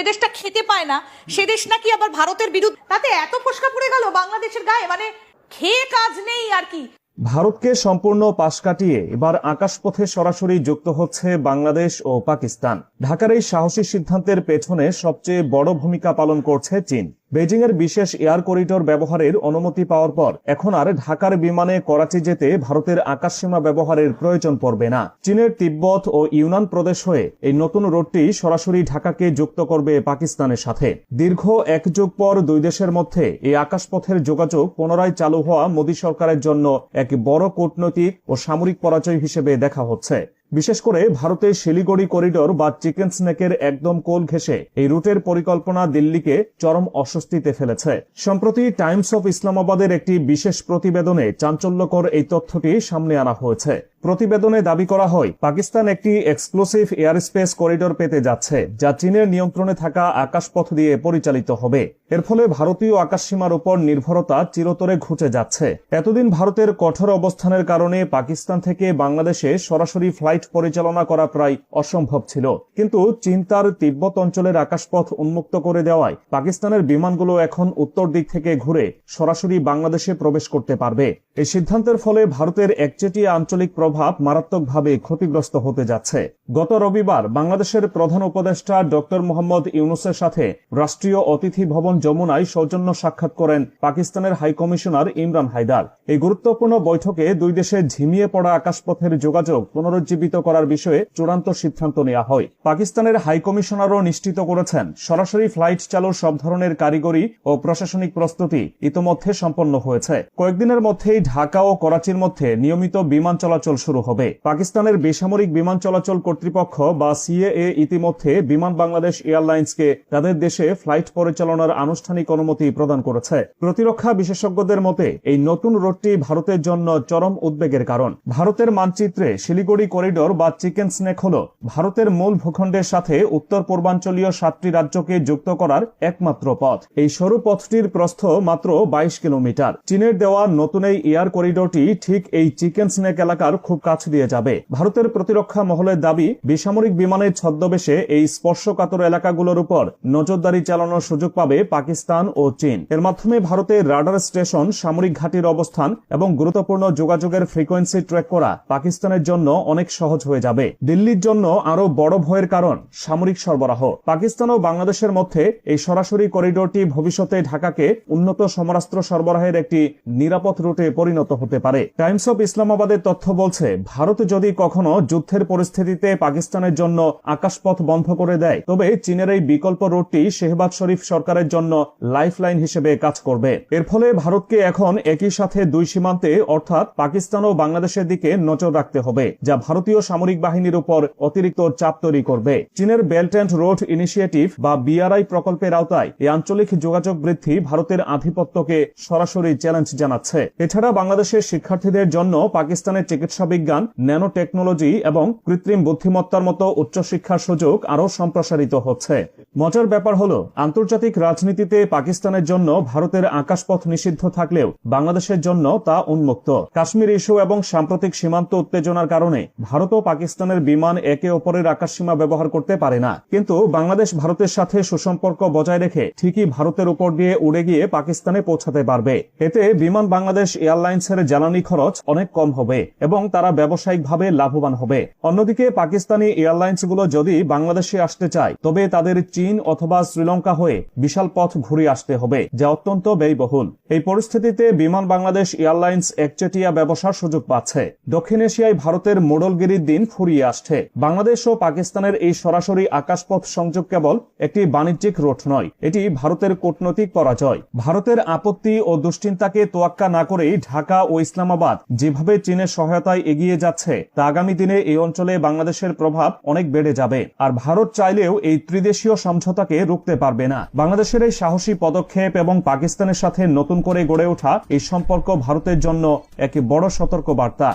যে দেশটা খেতে পায় না, সে দেশ নাকি আবার ভারতের বিরুদ্ধে তাতে এত ফসকা পড়ে গেল বাংলাদেশের গায়ে মানে খেয়ে কাজ নেই আর কি। ভারতকে সম্পূর্ণ পাশ কাটিয়ে এবার আকাশপথে সরাসরি যুক্ত হচ্ছে বাংলাদেশ ও পাকিস্তান। ঢাকার এই সাহসী সিদ্ধান্তের পেছনে সবচেয়ে বড় ভূমিকা পালন করছে চীন। বেজিং এর বিশেষ এয়ার করিডোর ব্যবহারের অনুমতি পাওয়ার পর এখন আর ঢাকার বিমানে করাচি যেতে ভারতের আকাশসীমা ব্যবহারের প্রয়োজন পড়বে না। চীনের তিব্বত ও ইউনান প্রদেশ হয়ে এই নতুন রোডটি সরাসরি ঢাকাকে যুক্ত করবে পাকিস্তানের সাথে। দীর্ঘ এক যুগ পর দুই দেশের মধ্যে এই আকাশপথের যোগাযোগ পুনরায় চালু হওয়া মোদী সরকারের জন্য এক বড় কূটনৈতিক ও সামরিক পরাজয় হিসেবে দেখা হচ্ছে। বিশেষ করে ভারতের শিলিগুড়ি করিডোর বা চিকেন স্নেকের একদম কোল ঘেঁষে এই রুটের পরিকল্পনা দিল্লিকে চরম অস্বস্তিতে ফেলেছে। সম্প্রতি টাইমস অফ ইসলামাবাদের একটি বিশেষ প্রতিবেদনে চাঞ্চল্যকর এই তথ্যটি সামনে আনা হয়েছে। প্রতিবেদনে দাবি করা হয়, পাকিস্তান একটি এক্সক্লুসিভ এয়ার স্পেস করিডোর পেতে যাচ্ছে, যা চীনের নিয়ন্ত্রণে থাকা আকাশপথ দিয়ে পরিচালিত হবে। এর ফলে ভারতীয় আকাশসীমার উপর নির্ভরতা চিরতরে ঘুচে যাচ্ছে। এতদিন ভারতের কঠোর অবস্থানের কারণে পাকিস্তান থেকে বাংলাদেশে সরাসরি ফ্লাইট পরিচালনা করা প্রায় অসম্ভব ছিল। কিন্তু চীন তার তিব্বত অঞ্চলের আকাশপথ উন্মুক্ত করে দেওয়ায় পাকিস্তানের বিমানগুলো এখন উত্তর দিক থেকে ঘুরে সরাসরি বাংলাদেশে প্রবেশ করতে পারবে। এই সিদ্ধান্তের ফলে ভারতের একচেটিয়া আঞ্চলিক প্রভাব মারাত্মকভাবে ক্ষতিগ্রস্ত হতে যাচ্ছে। গত রবিবার বাংলাদেশের প্রধান উপদেষ্টা ডক্টর মোহাম্মদ ইউনুসের সাথে রাষ্ট্রীয় অতিথি ভবন যমুনায় সৌজন্য সাক্ষাৎ করেন পাকিস্তানের হাই কমিশনার ইমরান হায়দার। এই গুরুত্বপূর্ণ বৈঠকে দুই দেশের ঝিমিয়ে পড়া আকাশপথের যোগাযোগ পুনরুজ্জীবিত করার বিষয়ে চূড়ান্ত সিদ্ধান্ত নেওয়া হয়। পাকিস্তানের হাইকমিশনারও নিশ্চিত করেছেন, সরাসরি ফ্লাইট চালুর সব ধরনের কারিগরি ও প্রশাসনিক প্রস্তুতি ইতোমধ্যে সম্পন্ন হয়েছে। কয়েকদিনের মধ্যেই ঢাকা ও করাচির মধ্যে নিয়মিত বিমান চলাচল শুরু হবে। পাকিস্তানের বেসামরিক বিমান চলাচল কর্তৃপক্ষ বা সিএএ ইতিমধ্যে বিমান বাংলাদেশ এয়ারলাইন্সকে তাদের দেশে ফ্লাইট পরিচালনার আনুষ্ঠানিক অনুমতি প্রদান করেছে। প্রতিরক্ষা বিশেষজ্ঞদের মতে, এই নতুন রোডটি ভারতের জন্য চরম উদ্বেগের কারণ। ভারতের মানচিত্রে শিলিগুড়ি করিডোর বা চিকেন স্নেক হল ভারতের মূল ভূখণ্ডের সাথে উত্তর পূর্বাঞ্চলীয় সাতটি রাজ্যকে যুক্ত করার একমাত্র পথ। এই সরু পথটির প্রস্থ মাত্র বাইশ কিলোমিটার। চীনের দেওয়া নতুন এই এয়ার করিডোরটি ঠিক এই চিকেন স্নেক এলাকার খুব কাছ দিয়ে যাবে। ভারতের প্রতিরক্ষা মহলের দাবি, বেসামরিক বিমানের ছদ্মবেশে এই স্পর্শকাতর এলাকাগুলোর উপর নজরদারি চালানোর সুযোগ পাবে পাকিস্তান ও চীন। এর মাধ্যমে ভারতের রাডার স্টেশন, সামরিক ঘাঁটির অবস্থান এবং গুরুত্বপূর্ণ যোগাযোগের ফ্রিকোয়েন্সি ট্র্যাক করা পাকিস্তানের জন্য অনেক সহজ হয়ে যাবে। দিল্লির জন্য আরও বড় ভয়ের কারণ, সামরিক সরবরাহ। পাকিস্তান ও বাংলাদেশের মধ্যে এই সরাসরি করিডোরটি ভবিষ্যতে ঢাকাকে উন্নত সমরাস্ত্র সরবরাহের একটি নিরাপদ রুটে পরিণত হতে পারে। টাইমস অফ ইসলামাবাদের তথ্য বলছে ভারত যদি কখনো যুদ্ধের পরিস্থিতিতে পাকিস্তানের জন্য আকাশপথ বন্ধ করে দেয়, তবে চীনের এই বিকল্প রুটটি শেহবাজ শরীফ সরকারের জন্য লাইফলাইন হিসেবে কাজ করবে। এর ফলে ভারতকে এখন একই সাথে দুই সীমান্তে, অর্থাৎ পাকিস্তান ও বাংলাদেশের দিকে নজর রাখতে হবে, যা ভারতীয় সামরিক বাহিনীর উপর অতিরিক্ত চাপ তৈরি করবে। চীনের বেল্ট অ্যান্ড রোড ইনিশিয়েটিভ বা বিআরআই প্রকল্পের আওতায় এই আঞ্চলিক যোগাযোগ বৃদ্ধি ভারতের আধিপত্যকে সরাসরি চ্যালেঞ্জ জানাচ্ছে। এছাড়া বাংলাদেশের শিক্ষার্থীদের জন্য পাকিস্তানের চিকিৎসা বিজ্ঞান ন্যানো টেকনোলজি এবং কৃত্রিম বুদ্ধিমত্তার মতো উচ্চশিক্ষার সুযোগ আরও সম্প্রসারিত হচ্ছে। মজার ব্যাপার হলো, আন্তর্জাতিক রাজনীতিতে পাকিস্তানের জন্য ভারতের আকাশপথ নিষিদ্ধ থাকলেও বাংলাদেশের জন্য তা উন্মুক্ত। কাশ্মীর ইস্যু এবং সাম্প্রতিক সীমান্ত উত্তেজনার কারণে ভারত ও পাকিস্তানের বিমান একে অপরের আকাশসীমা ব্যবহার করতে পারে না। কিন্তু বাংলাদেশ ভারতের সাথে সুসম্পর্ক বজায় রেখে ঠিকই ভারতের উপর দিয়ে উড়ে গিয়ে পাকিস্তানে পৌঁছাতে পারবে। এতে বিমান বাংলাদেশ এয়ারলাইন্সের জ্বালানি খরচ অনেক কম হবে এবং তারা ব্যবসায়িকভাবে লাভবান হবে। অন্যদিকে পাকিস্তানি এয়ারলাইন্সগুলো যদি বাংলাদেশে আসতে চায়, তবে তাদের চীন অথবা শ্রীলঙ্কা হয়ে বিশাল পথ ঘুরে আসতে হবে, যা অত্যন্ত ব্যয়বহুল। এই পরিস্থিতিতে বিমান বাংলাদেশ এয়ারলাইন্স একচেটিয়া ব্যবসার সুযোগ পাচ্ছে। দক্ষিণ এশিয়ায় ভারতের মোডলগিরির দিন ফুরিয়ে আসছে। বাংলাদেশ ও পাকিস্তানের এই সরাসরি আকাশপথ সংযোগ কেবল একটি বাণিজ্যিক রোড নয়, এটি ভারতের কূটনৈতিক পরাজয়। ভারতের আপত্তি ও দুশ্চিন্তাকে তোয়াক্কা না করেই ঢাকা ও ইসলামাবাদ যেভাবে চীনের সহায়তায় এগিয়ে যাচ্ছে, তা আগামী দিনে এই অঞ্চলে বাংলাদেশের প্রভাব অনেক বেড়ে যাবে। আর ভারত চাইলেও এই ত্রিদেশীয় সমঝোতাকে রুখতে পারবে না। বাংলাদেশের এই সাহসী পদক্ষেপ এবং পাকিস্তানের সাথে নতুন করে গড়ে ওঠা এই সম্পর্ক ভারতের জন্য একটি বড় সতর্ক বার্তা